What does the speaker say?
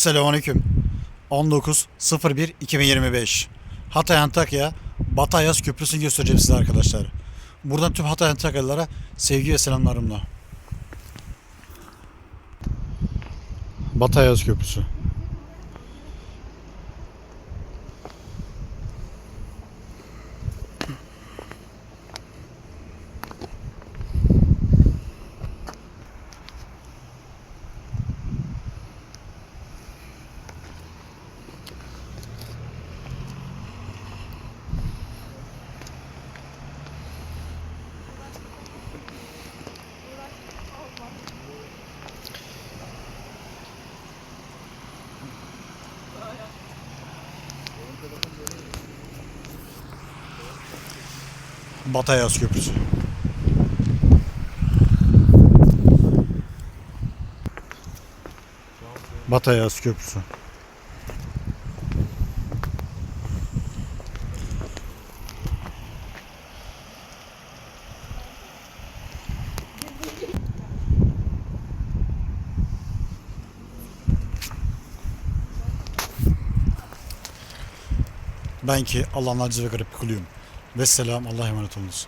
Selamünaleyküm. 19.01.2025 Hatay Antakya Batayaz Köprüsü'nü göstereceğim size arkadaşlar. Buradan tüm Hatay Antakyalılara sevgi ve selamlarımla. Batayaz Köprüsü. Batayaz Köprüsü. Batayaz Köprüsü. Ben ki Allah'ın aciz ve garip kuluyum. Vesselam Allah'a emanet olunuz.